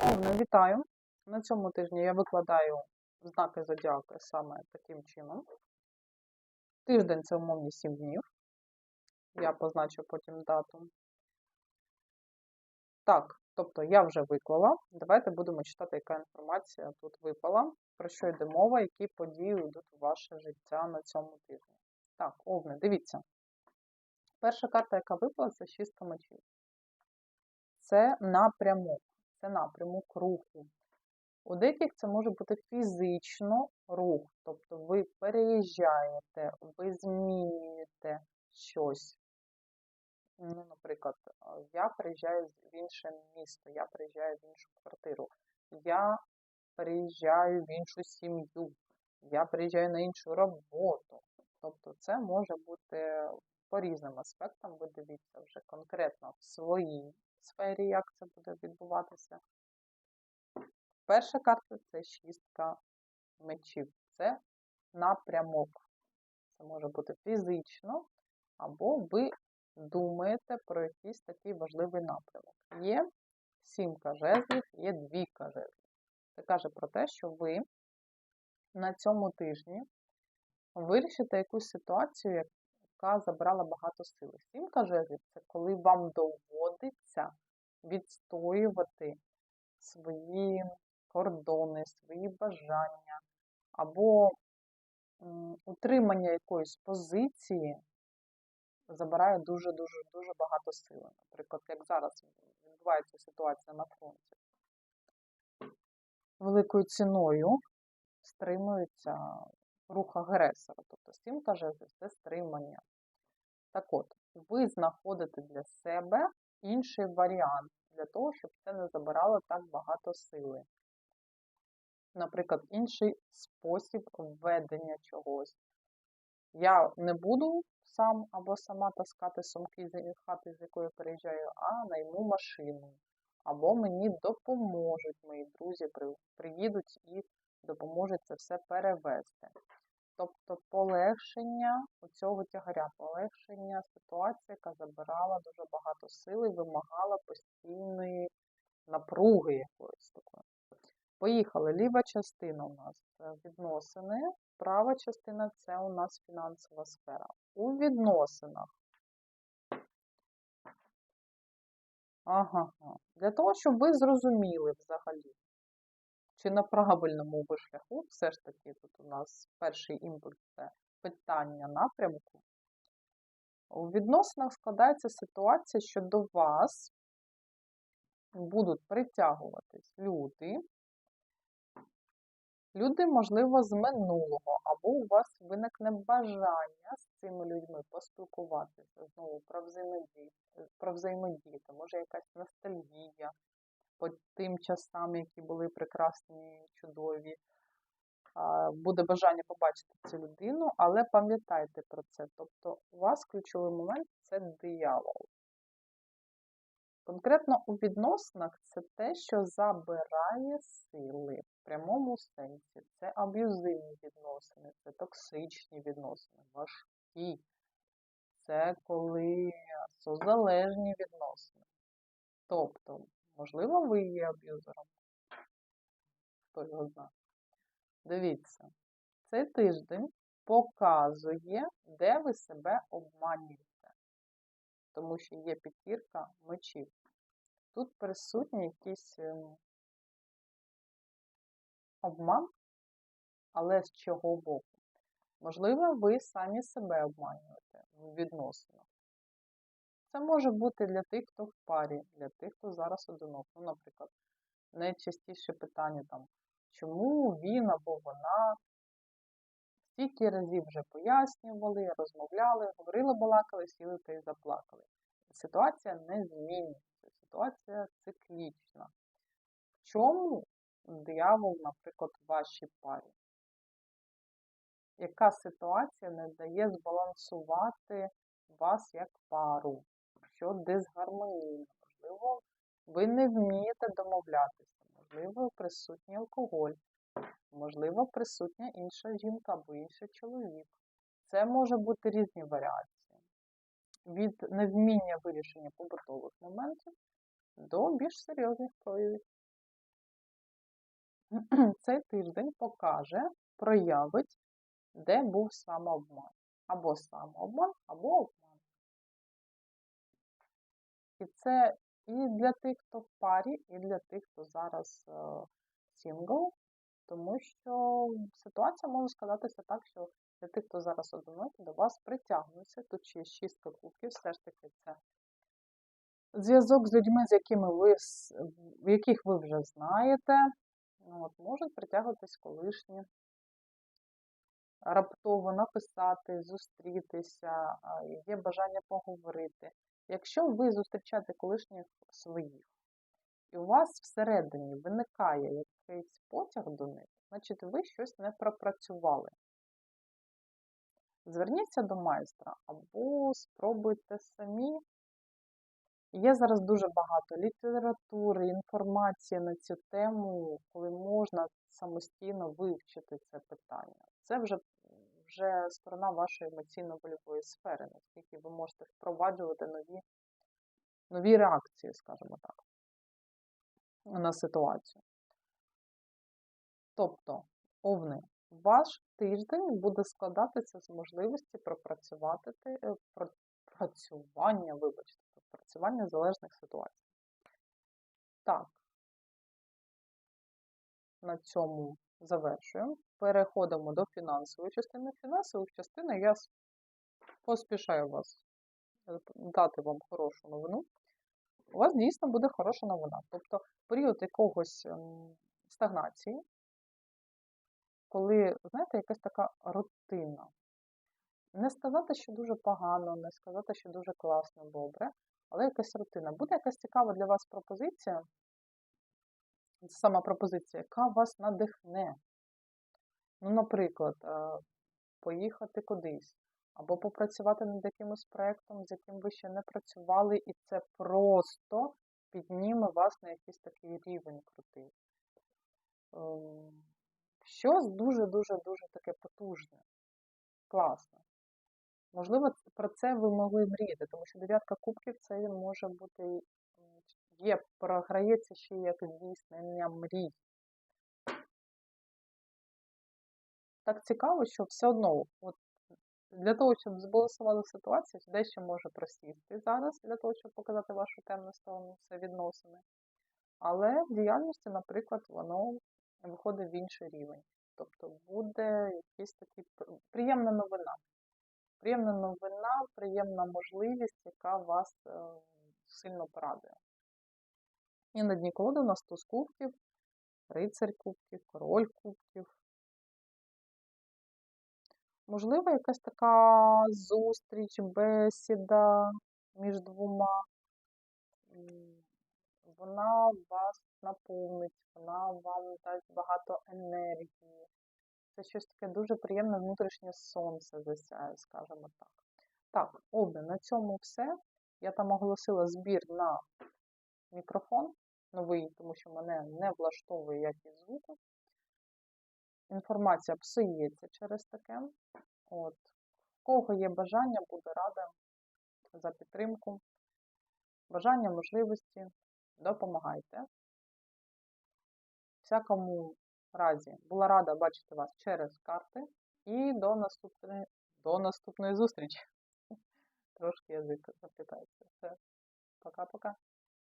Овни, вітаю! На цьому тижні я викладаю знаки зодіаки саме таким чином. Тиждень це умовні 7 днів. Я позначу потім дату. Так, тобто я вже виклала. Давайте будемо читати, яка інформація тут випала, про що йде мова, які події йдуть у ваше життя на цьому тижні. Так, овни, дивіться. Перша карта, яка випала, це шістка мечів. Це напрямок, це напрямок руху. У деяких це може бути фізично рух, тобто ви переїжджаєте, ви змінюєте щось. Ну, Наприклад, я переїжджаю в інше місто, я переїжджаю в іншу квартиру, я переїжджаю в іншу сім'ю, я переїжджаю на іншу роботу. Тобто це може бути по різним аспектам, ви дивіться вже конкретно в своїй сфері, як це буде відбуватися. Перша карта це шістка мечів. Це напрямок. Це може бути фізично, або ви думаєте про якийсь такий важливий напрямок. Є сімка жезлів, є двійка жезлів. Це каже про те, що ви на цьому тижні вирішите якусь ситуацію, яка забрала багато сили. Сімка жезлів це коли вам доводиться відстоювати свої кордони, свої бажання, або утримання якоїсь позиції забирає дуже-дуже дуже багато сили. Наприклад, як зараз відбувається ситуація на фронті. Великою ціною стримується рух агресора. Тобто сімка жезлів – це стримання. Так от, ви знаходите для себе інший варіант для того, щоб це не забирало так багато сили. Наприклад, інший спосіб введення чогось. Я не буду сам або сама таскати сумки з хати, з якої переїжджаю, а найму машину. Або мені допоможуть мої друзі, приїдуть і допоможуть це все перевезти. Тобто полегшення цього тягаря, полегшення ситуації, яка забирала дуже багато сили, вимагала постійної напруги якоїсь такої. Поїхали. Ліва частина у нас відносини, права частина це у нас фінансова сфера. У відносинах. Ага, для того, щоб ви зрозуміли взагалі, чи на правильному ви шляху, все ж таки, тут у нас перший імпульс це питання напрямку. У відносинах складається ситуація, що до вас будуть притягуватись люди, люди, можливо, з минулого, або у вас виникне бажання з цими людьми поспілкуватися знову про взаємодію, про взаємодіяти, може якась ностальгія по тим часам, які були прекрасні, чудові. Буде бажання побачити цю людину, але пам'ятайте про це. Тобто, у вас ключовий момент це диявол. Конкретно у відносинах це те, що забирає сили в прямому сенсі. Це аб'юзивні відносини, це токсичні відносини, важкі. Це коли созалежні відносини. Тобто, можливо, ви є аб'юзером. Хто його знає. Дивіться, цей тиждень показує, де ви себе обманюєте. Тому що є п'ятірка мечів. Тут присутній якийсь ем, обман, але з чого боку? Можливо, ви самі себе обманюєте в відносинах. Це може бути для тих, хто в парі, для тих, хто зараз одинок. Ну, наприклад, найчастіше питання там, чому він або вона. Стільки разів вже пояснювали, розмовляли, говорили, балакали, сіли та й заплакали. Ситуація не змінюється, ситуація циклічна. В чому диявол, наприклад, в вашій парі? Яка ситуація не дає збалансувати вас як пару? Що дисгармонійно? Можливо, ви не вмієте домовлятися, можливо, присутній алкоголь, можливо, присутня інша жінка або інший чоловік. Це може бути різні варіації від невміння вирішення побутових моментів до більш серйозних проявів. цей тиждень покаже, проявить, де був самообман. Або самообман, або обман. І це і для тих, хто в парі, і для тих, хто зараз е, сингл, тому що ситуація може складатися так, що для тих, хто зараз одинокий, до вас притягнуться. Тут ще шістка кубків, все ж таки це зв'язок з людьми, з якими ви, яких ви вже знаєте, ну, от, можуть притягуватись колишні, раптово написати, зустрітися, є бажання поговорити. Якщо ви зустрічаєте колишніх своїх, і у вас всередині виникає якийсь потяг до них, значить ви щось не пропрацювали. Зверніться до майстра або спробуйте самі. Є зараз дуже багато літератури, інформації на цю тему, коли можна самостійно вивчити це питання. Це вже, вже сторона вашої емоційно-вольової сфери, наскільки ви можете впроваджувати нові, нові реакції, скажімо так, на ситуацію. Тобто, овни, ваш тиждень буде складатися з можливості пропрацювати е, пропрацювання, вибачте, пропрацювання залежних ситуацій. Так, на цьому завершуємо. Переходимо до фінансової частини. Фінансових частин я поспішаю вас е, дати вам хорошу новину. У вас дійсно буде хороша новина. Тобто період якогось ем, стагнації, коли, знаєте, якась така рутина. Не сказати, що дуже погано, не сказати, що дуже класно, добре, але якась рутина. Буде якась цікава для вас пропозиція, сама пропозиція, яка вас надихне. Ну, наприклад, е, поїхати кудись, або попрацювати над якимось проєктом, з яким ви ще не працювали, і це просто підніме вас на якийсь такий рівень крутий. Ем, Щось дуже-дуже-дуже таке потужне, класне. Можливо, про це ви могли мріяти, тому що дев'ятка кубків це може бути, є, програється ще як здійснення мрій. Так цікаво, що все одно, от для того, щоб збалансували ситуацію, дещо може просісти зараз, для того, щоб показати вашу темну сторону, це відносини. Але в діяльності, наприклад, воно виходить в інший рівень. Тобто буде якийсь такий приємна новина. Приємна новина, приємна можливість, яка вас е, сильно порадує. І на дні колоди у нас туз кубків, рицарь кубків, король кубків. Можливо, якась така зустріч, бесіда між двома. Вона вас наповнить, вона вам дасть багато енергії. Це щось таке дуже приємне внутрішнє сонце засяє, скажімо так. Так, Овни, на цьому все. Я там оголосила збір на мікрофон новий, тому що мене не влаштовує якість звуку. Інформація псується через таке. От. В кого є бажання, буду рада за підтримку. Бажання, можливості, допомагайте. Всякому разі, була рада бачити вас через карти. І до наступної, до наступної зустрічі. Трошки язик заплітається. Все. Пока-пока.